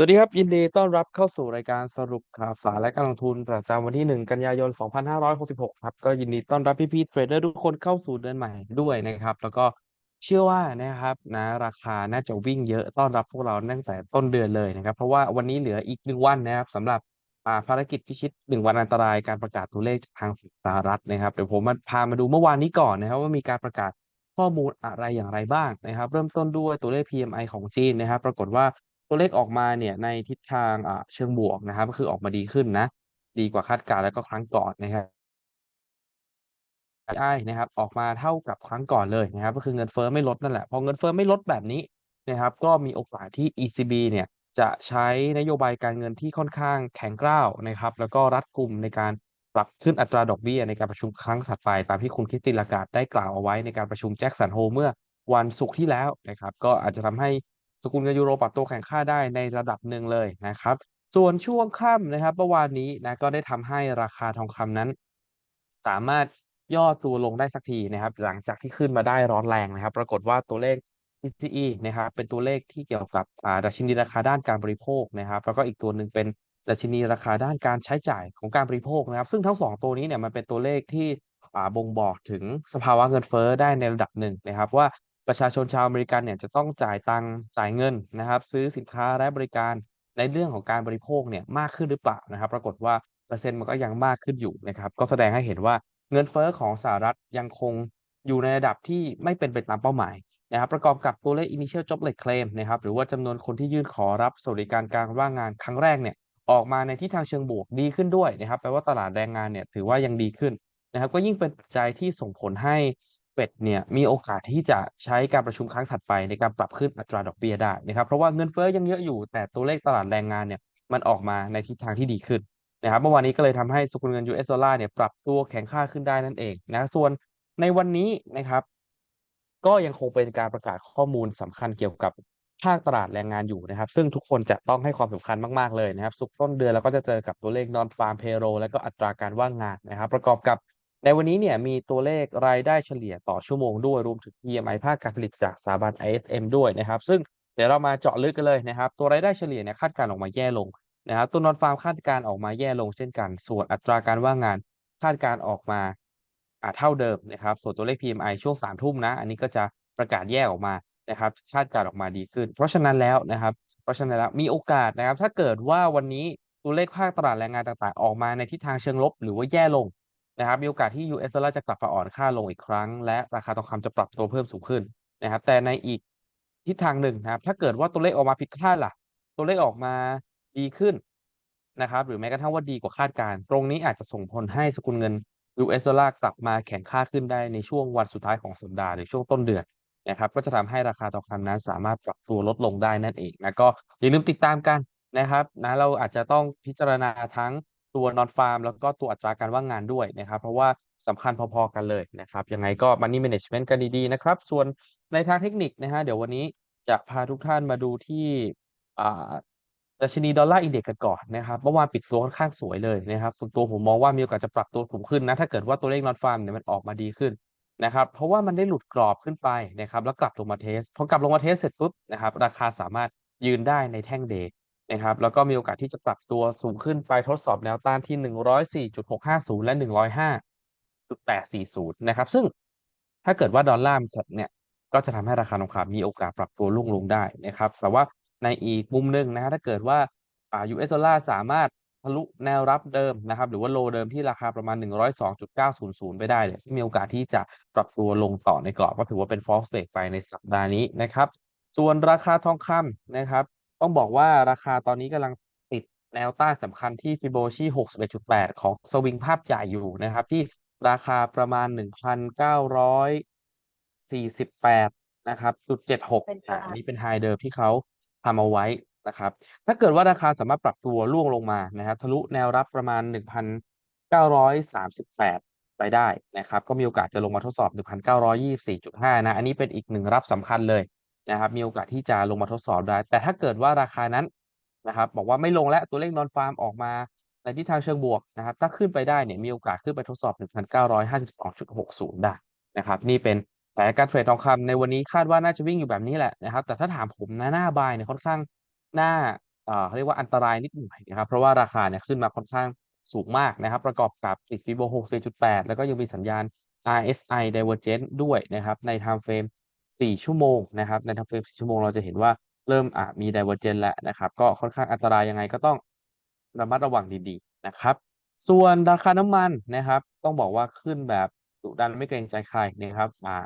สวัสดีครับ ยินดีต้อนรับเข้าสู่รายการสรุปข่าวสารและการลงทุนประจำวันที่ 1 กันยายน 2566 ครับ ก็ยินดีต้อนรับพี่ๆเทรดเดอร์ทุกคนเข้าสู่เดือนใหม่ด้วยนะครับ แล้วก็เชื่อว่านะครับนะราคาน่าจะวิ่งเยอะต้อนรับพวกเราตั้งแต่ต้นเดือนเลยนะครับ เพราะว่าวันนี้เหลืออีกหนึ่งวันนะครับสำหรับภารกิจพิชิตหนึ่งวันอันตรายการประกาศตัวเลขทางสหรัฐนะครับเดี๋ยวผมมาพามาดูเมื่อวานนี้ก่อนนะครับว่ามีการประกาศข้อมูลอะไรอย่างไรบ้างนะครับ เริ่มต้นด้วยตัวเลข PMI ของจีนนะครับ ปรากฏว่า ตัวเลขออกมาเนี่ยในทิศทางอ่าเชิงบวกนะครับ ก็คือออกมาดีขึ้นนะ ดีกว่าคาดการณ์แล้วก็ครั้งก่อนนะครับ PPI นะครับ ออกมาเท่ากับครั้งก่อนเลยนะครับ ก็คือเงินเฟ้อไม่ลดนั่นแหละพอเงินเฟ้อไม่ลดแบบนี้นะครับ ก็มีโอกาสที่ ECB เนี่ยจะใช้นโยบายการเงินที่ค่อนข้างแข็งกร้าวนะครับ แล้วก็รัดกุมในการปรับขึ้นอัตราดอกเบี้ยในการประชุมครั้งถัดไป ตามที่คุณคิติลาการ์ดได้กล่าวเอาไว้ในการประชุมแจ็คสันโฮเมื่อวันศุกร์ที่แล้วนะครับ ก็อาจจะทำให้ สกุลเงินยูโรปรับตัวแข็งค่าได้ในระดับหนึ่งเลยนะครับ ส่วนช่วงค่ำนะครับเมื่อวานนี้นะก็ได้ทำให้ราคาทองคำนั้น สามารถย่อตัวลงได้สักทีนะครับ หลังจากที่ขึ้นมาได้ร้อนแรงนะครับ ปรากฏว่าตัวเลข PCE นะครับเป็นตัวเลขที่เกี่ยวกับอ่าดัชนีราคาด้านการบริโภคนะครับ แล้วก็อีกตัวหนึ่งเป็นดัชนีราคาด้านการใช้จ่ายของการบริโภคนะครับ ซึ่งทั้งสองตัวนี้เนี่ยมันเป็นตัวเลขที่อ่าบ่งบอกถึงสภาวะเงินเฟ้อได้ในระดับหนึ่งนะครับ ว่า ประชาชนชาวอเมริกันเนี่ยจะต้องจ่ายตังค์จ่ายเงินนะครับ ซื้อสินค้าและบริการในเรื่องของการบริโภคเนี่ยมากขึ้นหรือเปล่านะครับ ปรากฏว่าเปอร์เซ็นต์มันก็ยังมากขึ้นอยู่นะครับ ก็แสดงให้เห็นว่าเงินเฟ้อของสหรัฐยังคงอยู่ในระดับที่ไม่เป็นไปตามเป้าหมายนะครับประกอบกับตัวเลข initial jobless claim นะครับหรือว่าจำนวนคนที่ยื่นขอรับสวัสดิการการว่างงานครั้งแรกเนี่ยออกมาในทิศทางเชิงบวกดีขึ้นด้วยนะครับแปลว่าตลาดแรงงานเนี่ยถือว่ายังดีขึ้นนะครับก็ยิ่งเป็นปัจจัยที่ส่งผลให้ ฟดเนี่ยมีโอกาสที่จะใช้การประชุมครั้งถัดไปในการปรับขึ้นอัตราดอกเบี้ยได้นะครับเพราะว่าเงินเฟ้อยังเยอะอยู่ แต่ตัวเลขตลาดแรงงานเนี่ยมันออกมาในทิศทางที่ดีขึ้นนะครับเมื่อวานนี้ก็เลยทำให้สกุลเงิน US ดอลลาร์เนี่ยปรับตัวแข็งค่าขึ้นได้นั่นเองนะส่วนในวันนี้นะครับ ก็ยังคงเป็นการประกาศข้อมูลสำคัญเกี่ยวกับภาคตลาดแรงงานอยู่นะครับ ซึ่งทุกคนจะต้องให้ความสำคัญมากๆเลยนะครับ สุกต้นเดือนเราก็จะเจอกับตัวเลข non farm payroll และก็อัตราการว่างงานนะครับ ประกอบกับ ในวันนี้เนี่ยมีตัวเลขรายได้เฉลี่ยต่อชั่วโมงด้วยรวมถึง PMI ภาคการผลิตจากสถาบัน ISM ด้วยนะครับ ซึ่งเดี๋ยวเรามาเจาะลึกกันเลยนะครับ ตัวรายได้เฉลี่ยเนี่ยคาดการณ์ออกมาแย่ลงนะครับตัวนอนฟาร์มคาดการณ์ออกมาแย่ลงเช่นกัน ส่วนอัตราการว่างงานคาดการณ์ออกมาอ่าเท่าเดิมนะครับ ส่วนตัวเลข PMI ช่วงสามทุ่มนะ อันนี้ก็จะประกาศแยกออกมานะครับ คาดการณ์ออกมาดีขึ้น เพราะฉะนั้นแล้วนะครับ เพราะฉะนั้นแล้วมีโอกาสนะครับ ถ้าเกิดว่าวันนี้ตัวเลขภาคตลาดแรงงานต่างๆ ออกมาในทิศทางเชิงลบ หรือว่าแย่ลง นะครับมีโอกาสที่ US ดอลลาร์จะกลับมาอ่อนค่าลงอีกครั้ง และราคาทองคำจะปรับตัวเพิ่มสูงขึ้นนะครับ แต่ในอีกทิศทางหนึ่งนะครับ ถ้าเกิดว่าตัวเลขออกมาผิดคาดล่ะ ตัวเลขออกมาดีขึ้นนะครับ หรือแม้กระทั่งว่าดีกว่าคาดการณ์ตรงนี้อาจจะส่งผลให้สกุลเงิน US ดอลลาร์กลับมาแข็งค่าขึ้นได้ในช่วงวันสุดท้ายของสัปดาห์หรือช่วงต้นเดือนนะครับ ก็จะทำให้ราคาทองคำนั้นสามารถปรับตัวลดลงได้นั่นเองนะก็อย่าลืมติดตามกันนะครับนะเราอาจจะต้องพิจารณาทั้ง ตัวนอนฟาร์มแล้วก็ตัวอัตราการว่างงานด้วยนะครับ เพราะว่าสำคัญพอๆกันเลยนะครับ ยังไงก็ Money Management กันดีๆนะครับ ส่วนในทางเทคนิคนะฮะเดี๋ยววันนี้จะพาทุกท่านมาดูที่อ่าดัชนีดอลลาร์อินเด็กซ์กันก่อนนะครับเมื่อวานปิดตัวค่อนข้างสวยเลยนะครับส่วนตัวผมมองว่ามีโอกาสจะปรับตัวสูงขึ้นนะ ถ้าเกิดว่าตัวเลขนอนฟาร์มเนี่ยมันออกมาดีขึ้นนะครับ เพราะว่ามันได้หลุดกรอบขึ้นไปนะครับ แล้วกลับลงมาเทสพอกลับลงมาเทสเสร็จปุ๊บนะครับ ราคาสามารถยืนได้ในแท่งเดย์ นะครับแล้วก็มีโอกาสที่จะปรับตัวสูงขึ้นไปทดสอบแนวต้านที่หนึ่งร้อยสี่จุดหกห้าศูนย์และหนึ่งร้อยห้าจุดแปดสี่ศูนะครับ ซึ่งถ้าเกิดว่าดอลลาร์มันสดเนี่ย ก็จะทำให้ราคาทองคำมีโอกาสปรับตัวลุ่งลงได้นะครับ แต่ว่าในอีกมุมหนึ่งนะฮะถ้าเกิดว่าอ่า US ดอลลาร์สามารถทะลุแนวรับเดิมนะครับ หรือว่าโลเดิมที่ราคาประมาณ 102.900 ไปได้เนี่ยมีโอกาสที่จะปรับตัวลงต่อในกรอบก็ถือว่าเป็น false break ไปในสัปดาห์นี้นะครับ ส่วนราคาทองคำนะครับ ต้องบอกว่าราคาตอนนี้กำลังติดแนวต้านสำคัญที่ Fibonacci 61.8 ของสวิงภาพใหญ่อยู่นะครับ ที่ราคาประมาณ 1,948 นะครับจุด76เป็นอ่าไฮอันนี้เป็นไฮเดิมที่เขาทำเอาไว้นะครับ ถ้าเกิดว่าราคาสามารถปรับตัวร่วงลงมานะครับ ทะลุแนวรับประมาณ 1,938 ไปได้นะครับ ก็มีโอกาสจะลงมาทดสอบ 1,924.5 นะ อันนี้เป็นอีกหนึ่งรับสำคัญเลย นะครับมีโอกาสที่จะลงมาทดสอบได้ แต่ถ้าเกิดว่าราคานั้นนะครับบอกว่าไม่ลงแล้วตัวเลขนอนฟาร์มออกมาในทิศทางเชิงบวกนะครับ ถ้าขึ้นไปได้เนี่ยมีโอกาสขึ้นไปทดสอบ 1,952.60 ได้นะครับนี่เป็นสานการเทรดทองคำในวันนี้คาดว่าน่าจะวิ่งอยู่แบบนี้แหละนะครับ แต่ถ้าถามผมนะหน้าบายเนี่ยค่อนข้างหน่าอ่าเขาเรียกว่าอันตรายนิดหน่อยนะครับเพราะว่าราคาเนี่ยขึ้นมาค่อนข้างสูงมากนะครับ ประกอบกับติด Fibo 61.8 แล้วก็ยังมีสัญญาณ RSI Divergence ด้วยนะครับ ใน Time Frame 4ชั่วโมงนะครับใน Time Frame 4ชั่วโมงเราจะเห็นว่าเริ่มอ่ามี Divergence แล้วนะครับ ก็ค่อนข้างอันตรายยังไงก็ต้องระมัดระวังดีๆนะครับ ส่วนราคาน้ำมันนะครับ ต้องบอกว่าขึ้นแบบดุดันไม่เกรงใจใครนะครับอ่า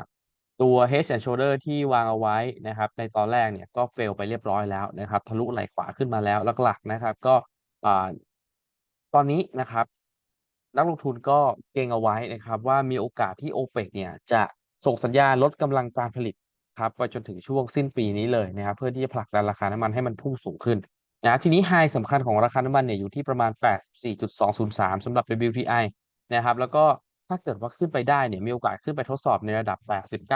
ตัว Head and Shoulder ที่วางเอาไว้นะครับ ในตอนแรกเนี่ยก็ fail ไปเรียบร้อยแล้วนะครับ ทะลุไหลขวาขึ้นมาแล้วหลักๆนะครับ ก็อ่าตอนนี้นะครับ นักลงทุนก็เก็งเอาไว้นะครับ ว่ามีโอกาสที่ OPEC เนี่ยจะส่งสัญญาณลดกำลังการผลิต ครับไปจนถึงช่วงสิ้นปีนี้เลยนะครับเพื่อที่จะผลักดันราคาน้ำมันให้มันพุ่งสูงขึ้นนะทีนี้ไฮสำคัญของราคาน้ำมันเนี่ยอยู่ที่ประมาณ 84.203สำหรับ WTI นะครับแล้วก็ถ้าเกิดว่าขึ้นไปได้เนี่ยมีโอกาสขึ้นไปทดสอบในระดับ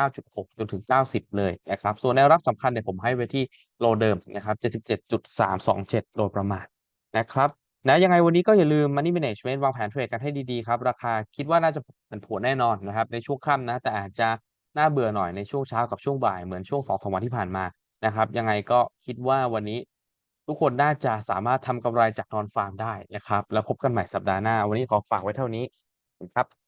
89.6 จนถึง 90 เลยนะครับส่วนแนวรับสำคัญเนี่ยผมให้ไว้ที่โลเดิมนะครับ 77.327 โดยประมาณนะครับนะยังไงวันนี้ก็อย่าลืม Money Management วางแผนเทรดกันให้ดีๆครับ ราคาคิดว่าน่าจะผันผวนแน่นอนนะครับในช่วงค่ำนะแต่อาจจะ น่าเบื่อหน่อยในช่วงเช้ากับช่วงบ่ายเหมือนช่วงสองสวันที่ผ่านมานะครับ ยังไงก็คิดว่าวันนี้ทุกคนน่าจะสามารถทำกำไรจากนอนฟาร์มได้นะครับ แล้วพบกันใหม่สัปดาห์หน้า วันนี้ขอฝากไว้เท่านี้ครับ